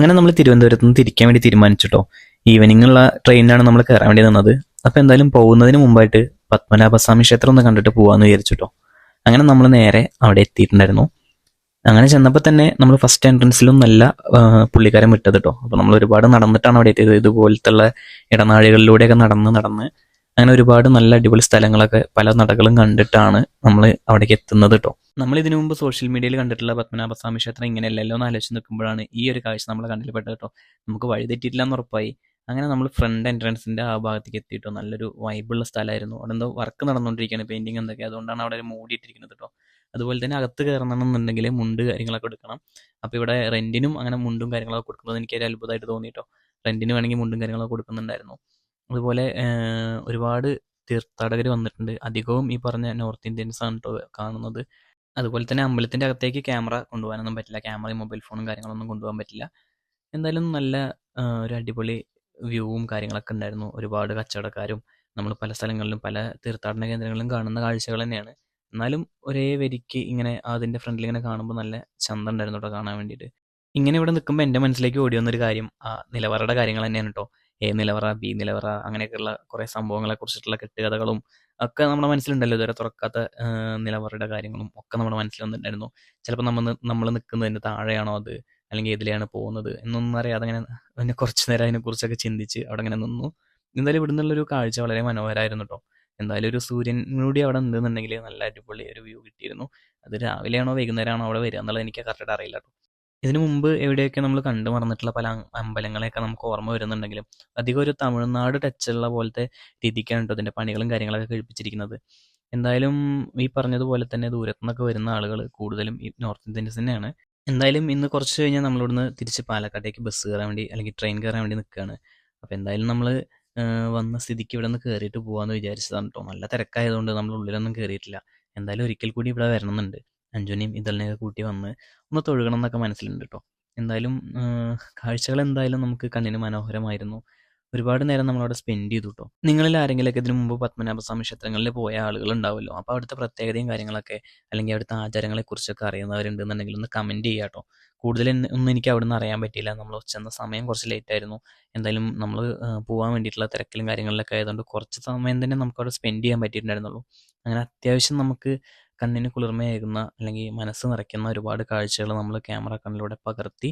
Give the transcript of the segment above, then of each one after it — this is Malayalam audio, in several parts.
അങ്ങനെ നമ്മൾ തിരുവനന്തപുരത്ത് നിന്ന് തിരിക്കാൻ വേണ്ടി തീരുമാനിച്ചിട്ടോ. ഈവനിങ് ഉള്ള ട്രെയിനിലാണ് നമ്മൾ കയറാൻ വേണ്ടി നിന്നത്. അപ്പോൾ എന്തായാലും പോകുന്നതിന് മുമ്പായിട്ട് പത്മനാഭസ്വാമി ക്ഷേത്രം ഒന്ന് കണ്ടിട്ട് പോകാമെന്ന് വിചാരിച്ചിട്ടോ. അങ്ങനെ നമ്മൾ നേരെ അവിടെ എത്തിയിട്ടുണ്ടായിരുന്നു. അങ്ങനെ ചെന്നപ്പോൾ തന്നെ നമ്മൾ ഫസ്റ്റ് എൻട്രൻസിലും നല്ല പുള്ളിക്കാരൻ വിട്ടത് കേട്ടോ അപ്പോൾ നമ്മൾ ഒരുപാട് നടന്നിട്ടാണ് അവിടെ എത്തിയത്. ഇതുപോലത്തുള്ള ഇടനാഴികളിലൂടെയൊക്കെ നടന്ന് നടന്ന് അങ്ങനെ ഒരുപാട് നല്ല അടിപൊളി സ്ഥലങ്ങളൊക്കെ പല നടകളും കണ്ടിട്ടാണ് നമ്മൾ അവിടേക്ക് എത്തുന്നത് കേട്ടോ നമ്മൾ ഇതിനു മുമ്പ് സോഷ്യൽ മീഡിയയിൽ കണ്ടിട്ടുള്ള പത്മനാഭസ്വാമി ക്ഷേത്രം ഇങ്ങനെയല്ലല്ലോ എന്ന് ആലോചിച്ച് നിൽക്കുമ്പോഴാണ് ഈ ഒരു കാഴ്ച നമ്മൾ കണ്ടിൽപ്പെട്ടത് പെട്ടത് കേട്ടോ നമുക്ക് വഴി എന്ന് ഉറപ്പായി. അങ്ങനെ നമ്മൾ ഫ്രണ്ട് എൻട്രൻസിന്റെ ആ ഭാഗത്തേക്ക് എത്തിയിട്ടോ നല്ലൊരു വൈബുള്ള സ്ഥലമായിരുന്നു. അവിടെ എന്തോ വർക്ക് നടന്നുകൊണ്ടിരിക്കുകയാണ് പെയിന്റിങ് എന്തൊക്കെ അതുകൊണ്ടാണ് അവിടെ മൂടിയിട്ടിരിക്കുന്നത് കേട്ടോ അതുപോലെ തന്നെ അകത്ത് കയറണമെന്നുണ്ടെങ്കിൽ മുണ്ട് കാര്യങ്ങളൊക്കെ എടുക്കണം. അപ്പോൾ ഇവിടെ റെന്റിനും അങ്ങനെ മുണ്ടും കാര്യങ്ങളൊക്കെ കൊടുക്കുന്നത് എനിക്ക് ഒരു അത്ഭുതമായിട്ട് തോന്നിയിട്ടോ റെന്റിന് വേണമെങ്കിൽ മുണ്ടും കാര്യങ്ങളൊക്കെ കൊടുക്കുന്നുണ്ടായിരുന്നു. അതുപോലെ ഒരുപാട് തീർത്ഥാടകർ വന്നിട്ടുണ്ട്. അധികവും ഈ പറഞ്ഞ നോർത്ത് ഇന്ത്യൻസ് ആണ് കാണുന്നത്. അതുപോലെ തന്നെ അമ്പലത്തിന്റെ അകത്തേക്ക് ക്യാമറ കൊണ്ടുപോകാനൊന്നും പറ്റില്ല. ക്യാമറയും മൊബൈൽ ഫോണും കാര്യങ്ങളൊന്നും കൊണ്ടുപോകാൻ പറ്റില്ല. എന്തായാലും നല്ല ഒരു അടിപൊളി വ്യൂവും കാര്യങ്ങളൊക്കെ ഉണ്ടായിരുന്നു. ഒരുപാട് കച്ചവടക്കാരും നമ്മൾ പല സ്ഥലങ്ങളിലും പല തീർത്ഥാടന കേന്ദ്രങ്ങളിലും കാണുന്ന കാഴ്ചകൾ തന്നെയാണ്. എന്നാലും ഒരേ വരിക്ക് ഇങ്ങനെ അതിന്റെ ഫ്രണ്ടിൽ ഇങ്ങനെ കാണുമ്പോൾ നല്ല ചന്തം ഉണ്ടായിരുന്നു കേട്ടോ കാണാൻ വേണ്ടിയിട്ട്. ഇങ്ങനെ ഇവിടെ നിൽക്കുമ്പോൾ എന്റെ മനസ്സിലേക്ക് ഓടി വന്നൊരു കാര്യം ആ നിലവറയുടെ കാര്യങ്ങൾ തന്നെയാണ് കേട്ടോ എ നിലവറ ബി നിലവറ അങ്ങനെയൊക്കെയുള്ള കുറേ സംഭവങ്ങളെ കുറിച്ചിട്ടുള്ള കെട്ടുകഥകളും ഒക്കെ നമ്മുടെ മനസ്സിലുണ്ടല്ലോ ഇതുവരെ തുറക്കാത്ത നിലവറയുടെ കാര്യങ്ങളും ഒക്കെ നമ്മുടെ മനസ്സിൽ വന്നിട്ടുണ്ടായിരുന്നു ചിലപ്പോൾ നമ്മൾ നമ്മൾ നിൽക്കുന്നതിന്റെ താഴെയാണോ അത്? അല്ലെങ്കിൽ ഏതിലെയാണ് പോകുന്നത്? എന്നൊന്നും അറിയാതെ അങ്ങനെ പിന്നെ കുറച്ച് നേരം അതിനെക്കുറിച്ചൊക്കെ ചിന്തിച്ച് അവിടെ അങ്ങനെ നിന്നു. എന്തായാലും ഇവിടെ നിന്നുള്ളൊരു കാഴ്ച വളരെ മനോഹരമായിരുന്നു കേട്ടോ. എന്തായാലും ഒരു സൂര്യൻ കൂടി അവിടെ ഉണ്ടെന്നുണ്ടെങ്കിൽ നല്ല അടിപൊളി ഒരു വ്യൂ കിട്ടിയിരുന്നു. അത് രാവിലെയാണോ വൈകുന്നേരമാണോ അവിടെ വരിക എന്നുള്ളത് എനിക്ക് കറക്റ്റായിട്ട് അറിയില്ല കേട്ടോ. ഇതിനു മുമ്പ് എവിടെയൊക്കെ നമ്മൾ കണ്ടു മറന്നിട്ടുള്ള പല അമ്പലങ്ങളെയൊക്കെ നമുക്ക് ഓർമ്മ വരുന്നുണ്ടെങ്കിലും അധികം ഒരു തമിഴ്നാട് ടച്ചുള്ള പോലത്തെ രീതിക്കാണ് കേട്ടോ ഇതിന്റെ പണികളും കാര്യങ്ങളൊക്കെ കഴിപ്പിച്ചിരിക്കുന്നത്. എന്തായാലും ഈ പറഞ്ഞതുപോലെ തന്നെ ദൂരത്തു നിന്നൊക്കെ വരുന്ന ആളുകൾ കൂടുതലും ഈ നോർത്ത് ഇന്ത്യൻസ് തന്നെയാണ്. എന്തായാലും ഇന്ന് കുറച്ച് കഴിഞ്ഞാൽ നമ്മളിവിടുന്ന് തിരിച്ച് പാലക്കാട്ടേക്ക് ബസ് കയറാൻ വേണ്ടി അല്ലെങ്കിൽ ട്രെയിൻ കയറാൻ വേണ്ടി നിൽക്കുകയാണ് അപ്പോൾ എന്തായാലും നമ്മൾ വന്ന സ്ഥിതിക്ക് ഇവിടെ നിന്ന് കയറിയിട്ട് പോകാമെന്ന് വിചാരിച്ചതാണ് കേട്ടോ നല്ല തിരക്കായതുകൊണ്ട് നമ്മൾ ഉള്ളിലൊന്നും കയറിയിട്ടില്ല എന്തായാലും ഒരിക്കൽ കൂടി ഇവിടെ വരണമെന്നുണ്ട്. അഞ്ജുനെയും ഇതെല്ലാം കൂട്ടി വന്ന് ഒന്ന് തൊഴുകണം എന്നൊക്കെ മനസ്സിലുണ്ട് കേട്ടോ എന്തായാലും കാഴ്ചകൾ എന്തായാലും നമുക്ക് കണ്ണിന് മനോഹരമായിരുന്നു. ഒരുപാട് നേരം നമ്മളവിടെ സ്പെൻഡ് ചെയ്തു കേട്ടോ നിങ്ങളിൽ ആരെങ്കിലുമൊക്കെ ഇതിനു മുമ്പ് പത്മനാഭസ്വാമി ക്ഷേത്രങ്ങളിൽ പോയ ആളുകൾ ഉണ്ടാവുമല്ലോ? അപ്പോൾ അവിടുത്തെ പ്രത്യേകതയും കാര്യങ്ങളൊക്കെ അല്ലെങ്കിൽ അവിടുത്തെ ആചാരങ്ങളെക്കുറിച്ചൊക്കെ അറിയുന്നവരുണ്ടെന്നുണ്ടെങ്കിൽ ഒന്ന് കമന്റ് ചെയ്യുക കേട്ടോ കൂടുതൽ ഒന്നും എനിക്ക് അവിടെ നിന്ന് അറിയാൻ പറ്റിയില്ല. നമ്മൾ ചെന്ന സമയം കുറച്ച് ലേറ്റ് ആയിരുന്നു. എന്തായാലും നമ്മൾ പോകാൻ വേണ്ടിയിട്ടുള്ള തിരക്കിലും കാര്യങ്ങളിലൊക്കെ ആയതുകൊണ്ട് കുറച്ച് സമയം തന്നെ നമുക്ക് അവിടെ സ്പെൻഡ് ചെയ്യാൻ പറ്റിയിട്ടുണ്ടായിരുന്നുള്ളൂ. അങ്ങനെ അത്യാവശ്യം നമുക്ക് കണ്ണിന് കുളിർമയേകുന്ന അല്ലെങ്കിൽ മനസ്സ് നിറയ്ക്കുന്ന ഒരുപാട് കാഴ്ചകൾ നമ്മൾ ക്യാമറ കണ്ണിലൂടെ പകർത്തി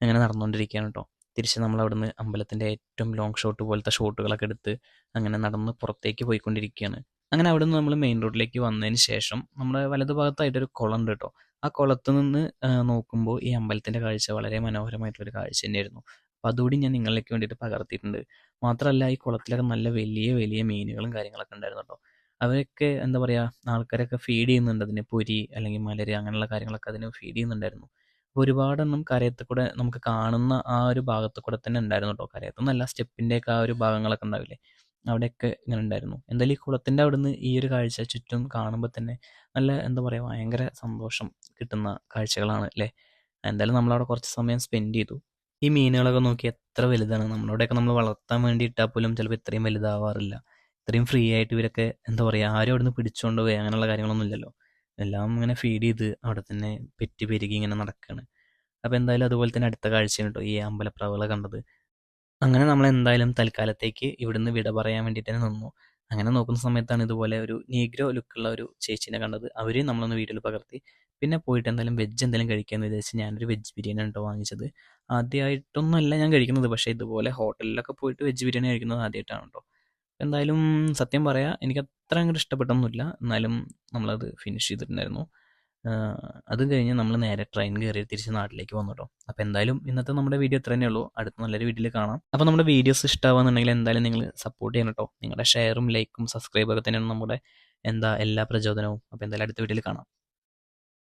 അങ്ങനെ നടന്നുകൊണ്ടിരിക്കുകയാണ് കേട്ടോ തിരിച്ച് നമ്മൾ അവിടുന്ന് അമ്പലത്തിന്റെ ഏറ്റവും ലോങ് ഷോട്ട് പോലത്തെ ഷോട്ടുകളൊക്കെ എടുത്ത് അങ്ങനെ നടന്ന് പുറത്തേക്ക് പോയിക്കൊണ്ടിരിക്കുകയാണ് അങ്ങനെ അവിടെ നിന്ന് നമ്മൾ മെയിൻ റോഡിലേക്ക് വന്നതിന് ശേഷം നമ്മുടെ വലതുഭാഗത്തായിട്ടൊരു കുളം ഉണ്ട് കേട്ടോ ആ കുളത്ത് നിന്ന് നോക്കുമ്പോൾ ഈ അമ്പലത്തിന്റെ കാഴ്ച വളരെ മനോഹരമായിട്ടുള്ളൊരു കാഴ്ച തന്നെയായിരുന്നു. അപ്പോൾ അതുകൂടി ഞാൻ നിങ്ങളിലേക്ക് വേണ്ടിയിട്ട് പകർത്തിയിട്ടുണ്ട്. മാത്രമല്ല ഈ കുളത്തിലൊക്കെ നല്ല വലിയ വലിയ മീനുകളും കാര്യങ്ങളൊക്കെ ഉണ്ടായിരുന്നു കേട്ടോ അവരൊക്കെ എന്താ പറയുക ആൾക്കാരൊക്കെ ഫീഡ് ചെയ്യുന്നുണ്ട്. അതിന് പൊരി അല്ലെങ്കിൽ മലര് അങ്ങനെയുള്ള കാര്യങ്ങളൊക്കെ അതിനെ ഫീഡ് ചെയ്യുന്നുണ്ടായിരുന്നു. അപ്പോൾ ഒരുപാടെണ്ണം കരയത്ത് കൂടെ നമുക്ക് കാണുന്ന ആ ഒരു ഭാഗത്ത് കൂടെ തന്നെ ഉണ്ടായിരുന്നു കേട്ടോ കരയത്തൊന്നല്ല സ്റ്റെപ്പിന്റെയൊക്കെ ആ ഒരു ഭാഗങ്ങളൊക്കെ ഉണ്ടാവില്ലേ? അവിടെയൊക്കെ ഇങ്ങനെ ഉണ്ടായിരുന്നു. എന്തായാലും ഈ കുളത്തിന്റെ നിന്ന് ഈ ഒരു കാഴ്ച ചുറ്റും കാണുമ്പോൾ തന്നെ നല്ല എന്താ പറയുക ഭയങ്കര സന്തോഷം കിട്ടുന്ന കാഴ്ചകളാണ് അല്ലേ എന്തായാലും നമ്മളവിടെ കുറച്ച് സമയം സ്പെൻഡ് ചെയ്തു. ഈ മീനുകളൊക്കെ നോക്കി എത്ര വലുതാണ്? നമ്മളവിടെയൊക്കെ നമ്മൾ വളർത്താൻ വേണ്ടി ഇട്ടാൽ പോലും ചിലപ്പോൾ ഇത്രയും വലുതാവാറില്ല. ഇത്രയും ഫ്രീ ആയിട്ട് ഇവരൊക്കെ എന്താ പറയുക ആരും അവിടെ നിന്ന് പിടിച്ചുകൊണ്ട് പോയി അങ്ങനെയുള്ള കാര്യങ്ങളൊന്നും ഇല്ലല്ലോ. എല്ലാം ഇങ്ങനെ ഫീഡ് ചെയ്ത് അവിടെ തന്നെ പെറ്റി പെരുകി ഇങ്ങനെ നടക്കുകയാണ് അപ്പോൾ എന്തായാലും അതുപോലെ തന്നെ അടുത്ത കാഴ്ചയാണ് കേട്ടോ ഈ അമ്പലപ്രാവുകളെ കണ്ടത്. അങ്ങനെ നമ്മൾ എന്തായാലും തൽക്കാലത്തേക്ക് ഇവിടുന്ന് വിട പറയാൻ വേണ്ടിയിട്ട് തന്നെ നിന്നു. അങ്ങനെ നോക്കുന്ന സമയത്താണ് ഇതുപോലെ ഒരു നീഗ്രോ ലുക്കുള്ള ഒരു ചേച്ചീനെ കണ്ടത്. അവർ നമ്മളൊന്ന് വീട്ടിൽ പകർത്തി. പിന്നെ പോയിട്ട് എന്തായാലും വെജ് എന്തെങ്കിലും കഴിക്കാമെന്ന് വിചാരിച്ച് ഞാനൊരു വെജ് ബിരിയാണി കേട്ടോ വാങ്ങിച്ചത്. ആദ്യമായിട്ടൊന്നുമല്ല ഞാൻ കഴിക്കുന്നത്. പക്ഷേ ഇതുപോലെ ഹോട്ടലിലൊക്കെ പോയിട്ട് വെജ് ബിരിയാണി കഴിക്കുന്നത് ആദ്യമായിട്ടാണ് കേട്ടോ എന്തായാലും സത്യം പറയാ എനിക്ക് അത്ര അങ്ങോട്ട് ഇഷ്ടപ്പെട്ടൊന്നുമില്ല. എന്നാലും നമ്മളത് ഫിനിഷ് ചെയ്തിട്ടുണ്ടായിരുന്നു. അത് കഴിഞ്ഞ് നമ്മൾ നേരെ ട്രെയിൻ കയറി തിരിച്ച് നാട്ടിലേക്ക് വന്നു കേട്ടോ അപ്പോൾ എന്തായാലും ഇന്നത്തെ നമ്മുടെ വീഡിയോ ഇത്ര തന്നെയുള്ളൂ അടുത്ത നല്ലൊരു വീഡിയോയിൽ കാണാം. അപ്പോൾ നമ്മുടെ വീഡിയോസ് ഇഷ്ടമാവുന്നുണ്ടെങ്കിൽ എന്തായാലും നിങ്ങൾ സപ്പോർട്ട് ചെയ്യണം കേട്ടോ നിങ്ങളുടെ ഷെയറും ലൈക്കും സബ്സ്ക്രൈബൊക്കെ തന്നെയാണ് നമ്മുടെ എന്താ എല്ലാ പ്രചോദനവും. അപ്പോൾ എന്തായാലും അടുത്ത വീഡിയോയിൽ കാണാം.